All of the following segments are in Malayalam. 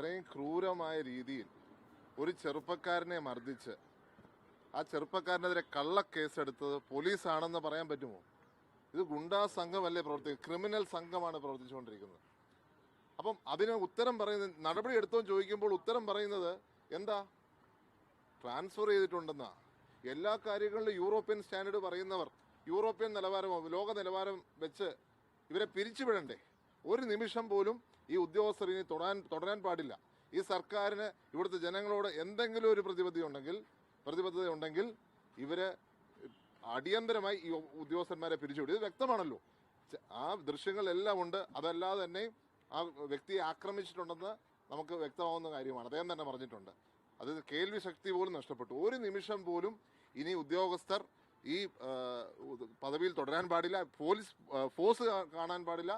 ഇത്രയും ക്രൂരമായ രീതിയിൽ ഒരു ചെറുപ്പക്കാരനെ മർദ്ദിച്ച് ആ ചെറുപ്പക്കാരനെതിരെ കള്ളക്കേസെടുത്തത് പോലീസാണെന്ന് പറയാൻ പറ്റുമോ? ഇത് ഗുണ്ടാ സംഘമല്ലേ പ്രവർത്തിക്കുന്നത് ക്രിമിനൽ സംഘമാണ് പ്രവർത്തിച്ചുകൊണ്ടിരിക്കുന്നത്. അപ്പം അതിന് ഉത്തരം പറയുന്നത് നടപടി എടുത്തോ ചോദിക്കുമ്പോൾ ഉത്തരം പറയുന്നത് എന്താ? ട്രാൻസ്ഫർ ചെയ്തിട്ടുണ്ടെന്നാ. എല്ലാ കാര്യങ്ങളിലും യൂറോപ്യൻ സ്റ്റാൻഡേർഡ് പറയുന്നവർ യൂറോപ്യൻ നിലവാരമോ ലോക നിലവാരം വെച്ച് ഇവരെ പിരിച്ചുവിടണ്ടേ? ഒരു നിമിഷം പോലും ഈ ഉദ്യോഗസ്ഥർ ഇനി തുടരാൻ തുടരാൻ പാടില്ല. ഈ സർക്കാരിന് ഇവിടുത്തെ ജനങ്ങളോട് എന്തെങ്കിലും ഒരു പ്രതിബദ്ധത ഉണ്ടെങ്കിൽ പ്രതിബദ്ധത ഉണ്ടെങ്കിൽ ഇവരെ അടിയന്തരമായി ഈ ഉദ്യോഗസ്ഥന്മാരെ പിരിച്ചുവിടും. ഇത് വ്യക്തമാണല്ലോ. ആ ദൃശ്യങ്ങളെല്ലാം ഉണ്ട്. അതല്ലാതെ തന്നെ ആ വ്യക്തിയെ ആക്രമിച്ചിട്ടുണ്ടെന്ന് നമുക്ക് വ്യക്തമാവുന്ന കാര്യമാണ്. അദ്ദേഹം തന്നെ പറഞ്ഞിട്ടുണ്ട്. അത് കേൾവി ശക്തി പോലും നഷ്ടപ്പെട്ടു. ഒരു നിമിഷം പോലും ഇനി ഉദ്യോഗസ്ഥർ ഈ പദവിയിൽ തുടരാൻ പാടില്ല. പോലീസ് ഫോഴ്സ് കാണാൻ പാടില്ല.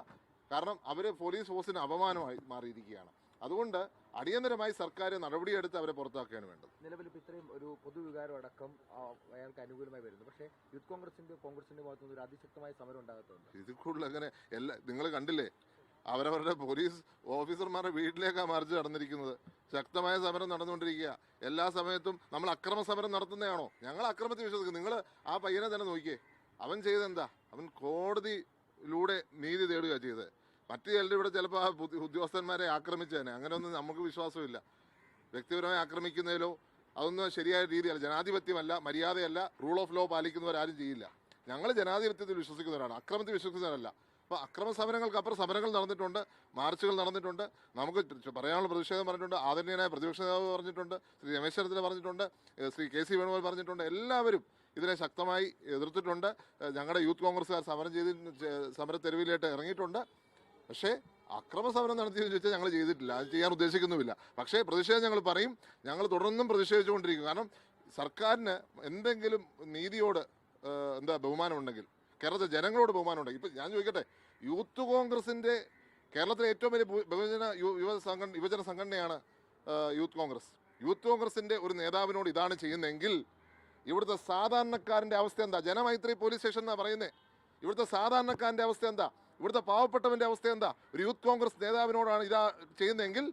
കാരണം അവർ പോലീസ് ഫോഴ്സിന് അപമാനമായി മാറിയിരിക്കുകയാണ്. അതുകൊണ്ട് അടിയന്തരമായി സർക്കാർ നടപടിയെടുത്ത് അവരെ പുറത്താക്കുകയാണ് വേണ്ടത്. നിലവിൽ ഇപ്പൊ ഇത്രയും ഒരു പൊതുവികാരം അടക്കം അയാൾക്ക് അനുകൂലമായി വരുന്നു. പക്ഷേ യൂത്ത് കോൺഗ്രസിന്റെ കോൺഗ്രസിന്റെ ഭാഗത്തു നിന്ന് ഒരു അതിശക്തമായ സമരം ഉണ്ടാകത്തുണ്ട്. ഇത് കൂടുതൽ അങ്ങനെ എല്ലാ നിങ്ങൾ കണ്ടില്ലേ? അവരവരുടെ പോലീസ് ഓഫീസർമാരുടെ വീട്ടിലേക്കാണ് മാർച്ച് നടന്നിരിക്കുന്നത്. ശക്തമായ സമരം നടന്നുകൊണ്ടിരിക്കുക. എല്ലാ സമയത്തും നമ്മൾ അക്രമ സമരം നടത്തുന്നതാണോ? ഞങ്ങൾ അക്രമത്തിൽ വിശ്വസിക്കും നിങ്ങൾ ആ പയ്യനെ തന്നെ നോക്കിയേ. അവൻ ചെയ്തെന്താ? അവൻ കോടതിയിലൂടെ നീതി തേടുക ചെയ്തത്. മറ്റു ചിലർ ഇവിടെ ചിലപ്പോൾ ആ ഉദ്യ- ഉദ്യോഗസ്ഥന്മാരെ ആക്രമിച്ചതന്നെ അങ്ങനെയൊന്നും നമുക്ക് വിശ്വാസമില്ല. വ്യക്തിപരമായി ആക്രമിക്കുന്നതിലോ അതൊന്നും ശരിയായ രീതിയല്ല. ജനാധിപത്യമല്ല മര്യാദയല്ല റൂൾ ഓഫ് ലോ പാലിക്കുന്നവരാരും ചെയ്യില്ല. ഞങ്ങൾ ജനാധിപത്യത്തിൽ വിശ്വസിക്കുന്നവരാണ് അക്രമത്തിൽ വിശ്വസിക്കുന്നവരല്ല. അപ്പോൾ അക്രമ സമരങ്ങൾക്ക് അപ്പുറം സമരങ്ങൾ നടന്നിട്ടുണ്ട് മാർച്ചുകൾ നടന്നിട്ടുണ്ട്. നമുക്ക് പറയാനുള്ള പ്രതിഷേധം പറഞ്ഞിട്ടുണ്ട് ആദരണീയനായ പ്രതിപക്ഷ നേതാവ് പറഞ്ഞിട്ടുണ്ട് ശ്രീ രമേശ് ചെന്നിത്തല പറഞ്ഞിട്ടുണ്ട് ശ്രീ കെ സി വേണുഗോപാൽ പറഞ്ഞിട്ടുണ്ട്. എല്ലാവരും ഇതിനെ ശക്തമായി എതിർത്തിട്ടുണ്ട്. ഞങ്ങളുടെ യൂത്ത് കോൺഗ്രസ്സുകാർ സമരം ചെയ്ത് തെരുവിലേറ്റ് ഇറങ്ങിയിട്ടുണ്ട്. പക്ഷേ അക്രമ സമരം നടത്തിയെന്ന് ചോദിച്ചാൽ ഞങ്ങൾ ചെയ്തിട്ടില്ല. അത് ചെയ്യാൻ ഉദ്ദേശിക്കുന്നുമില്ല. പക്ഷേ പ്രതിഷേധം ഞങ്ങൾ പറയും. ഞങ്ങൾ തുടർന്നും പ്രതിഷേധിച്ചുകൊണ്ടിരിക്കും. കാരണം സർക്കാരിന് എന്തെങ്കിലും നീതിയോട് എന്താ ബഹുമാനമുണ്ടെങ്കിൽ കേരളത്തിലെ ജനങ്ങളോട് ബഹുമാനമുണ്ടെങ്കിൽ ഇപ്പം ഞാൻ ചോദിക്കട്ടെ യൂത്ത് കോൺഗ്രസിന്റെ കേരളത്തിലെ ഏറ്റവും വലിയ ബഹുജന യുവ സംഘടന യുവജന സംഘടനയാണ് യൂത്ത് കോൺഗ്രസ്. യൂത്ത് കോൺഗ്രസിന്റെ ഒരു നേതാവിനോട് ഇതാണ് ചെയ്യുന്നതെങ്കിൽ ഇവിടുത്തെ സാധാരണക്കാരന്റെ അവസ്ഥ എന്താ? ജനമൈത്രി പോലീസ് സ്റ്റേഷൻ എന്നാണ് പറയുന്നത് ഇവിടുത്തെ സാധാരണക്കാരന്റെ അവസ്ഥ എന്താ? ഇവിടുത്തെ പാവപ്പെട്ടവന്റെ അവസ്ഥ എന്താ? ഒരു യൂത്ത് കോൺഗ്രസ് നേതാവിനോടാണ് ഇതാ ചെയ്യുന്നതെങ്കിൽ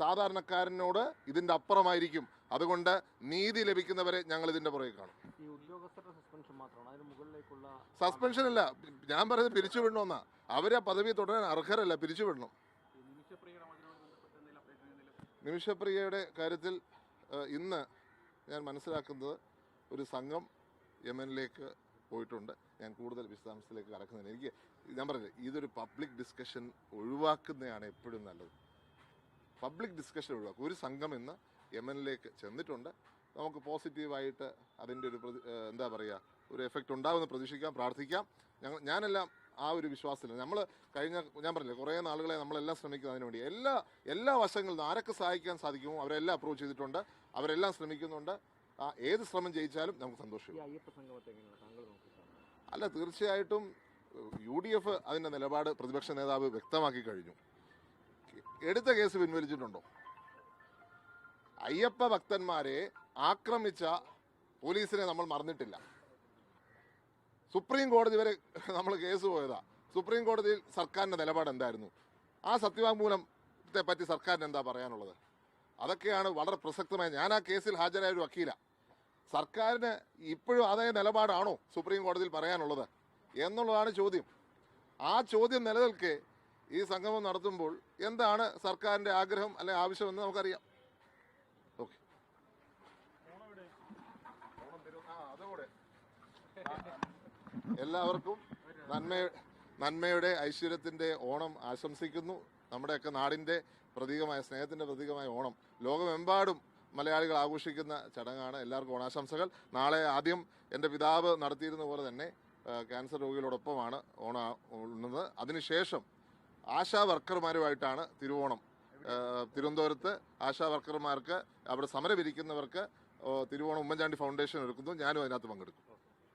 സാധാരണക്കാരനോട് ഇതിന്റെ അപ്പുറമായിരിക്കും. അതുകൊണ്ട് നീതി ലഭിക്കുന്നവരെ ഞങ്ങൾ ഇതിന്റെ പുറകെ കാണും. സസ്പെൻഷൻ അല്ല. ഞാൻ പറയുന്നത് പിരിച്ചുവിടണമെന്നാ അവരെ പദവി തുടരാൻ അർഹരല്ല. പിരിച്ചുവിടണം നിമിഷപ്രിയയുടെ കാര്യത്തിൽ ഇന്ന് ഞാൻ മനസ്സിലാക്കുന്നത് ഒരു സംഘം യമനിലേക്ക് പോയിട്ടുണ്ട്. ഞാൻ കൂടുതൽ വിശദാംശത്തിലേക്ക് കടക്കുന്നില്ല. എനിക്ക് ഞാൻ പറഞ്ഞില്ലേ ഇതൊരു പബ്ലിക് ഡിസ്കഷൻ ഒഴിവാക്കുന്നതാണ് എപ്പോഴും നല്ലത്. പബ്ലിക് ഡിസ്കഷൻ ഒഴിവാക്കും. ഒരു സംഘം ഇന്ന് യമനിലേക്ക് ചെന്നിട്ടുണ്ട്. നമുക്ക് പോസിറ്റീവായിട്ട് അതിന്റെ ഒരു എന്താ പറയുക ഒരു എഫക്റ്റ് ഉണ്ടാകുമെന്ന് പ്രതീക്ഷിക്കാം പ്രാർത്ഥിക്കാം. ഞങ്ങൾ ഞാനെല്ലാം ആ ഒരു വിശ്വാസത്തിൽ നമ്മൾ കഴിഞ്ഞ ഞാൻ പറഞ്ഞില്ലേ കുറേ നാളുകളെ നമ്മളെല്ലാം ശ്രമിക്കുന്നത് അതിനു വേണ്ടി. എല്ലാ എല്ലാ വശങ്ങളിൽ നിന്ന് ആരൊക്കെ സഹായിക്കാൻ സാധിക്കുമോ അവരെല്ലാം അപ്രോച്ച് ചെയ്തിട്ടുണ്ട്. അവരെല്ലാം ശ്രമിക്കുന്നുണ്ട്. ഏത് ശ്രമം ജയിച്ചാലും നമുക്ക് സന്തോഷം അല്ല തീർച്ചയായിട്ടും യു ഡി എഫ് അതിന്റെ നിലപാട് പ്രതിപക്ഷ നേതാവ് വ്യക്തമാക്കി കഴിഞ്ഞു. എടുത്ത കേസ് പിൻവലിച്ചിട്ടുണ്ടോ? അയ്യപ്പ ഭക്തന്മാരെ ആക്രമിച്ച പോലീസിനെ നമ്മൾ മറന്നിട്ടില്ല. സുപ്രീം കോടതി വരെ നമ്മൾ കേസ് പോയതാ. സുപ്രീം കോടതിയിൽ സർക്കാരിന്റെ നിലപാട് എന്തായിരുന്നു? ആ സത്യവാങ്മൂലത്തെ പറ്റി സർക്കാരിന് എന്താ പറയാനുള്ളത്? അതൊക്കെയാണ് വളരെ പ്രസക്തമായ ഞാൻ ആ കേസിൽ ഹാജരായ ഒരു വക്കീല. സർക്കാരിന് ഇപ്പോഴും അതേ നിലപാടാണോ സുപ്രീം കോടതിയിൽ പറയാനുള്ളത് എന്നുള്ളതാണ് ചോദ്യം. ആ ചോദ്യം നിലനിൽക്കെ ഈ സംഗമം നടത്തുമ്പോൾ എന്താണ് സർക്കാരിന്റെ ആഗ്രഹം അല്ലെ ആവശ്യമെന്ന് നമുക്കറിയാം. ഓക്കെ. എല്ലാവർക്കും നന്മ നന്മയുടെ ഐശ്വര്യത്തിന്റെ ഓണം ആശംസിക്കുന്നു. നമ്മുടെയൊക്കെ നാടിന്റെ പ്രതീകമായ സ്നേഹത്തിന്റെ പ്രതീകമായ ഓണം ലോകമെമ്പാടും മലയാളികൾ ആഘോഷിക്കുന്ന ചടങ്ങാണ്. എല്ലാവർക്കും ഓണാശംസകൾ. നാളെ ആദ്യം എന്റെ പിതാവ് നടത്തിയിരുന്ന പോലെ തന്നെ ക്യാൻസർ രോഗികളോടൊപ്പമാണ് ഓണ ഉള്ളത്. അതിനുശേഷം ആശാ വർക്കർമാരുമായിട്ടാണ് തിരുവോണം. തിരുവനന്തപുരത്ത് ആശാ വർക്കർമാർക്ക് അവിടെ സമരമിരിക്കുന്നവർക്ക് തിരുവോണം ഉമ്മൻചാണ്ടി ഫൗണ്ടേഷൻ ഒരുക്കുന്നു. ഞാനും അതിനകത്ത് പങ്കെടുക്കും.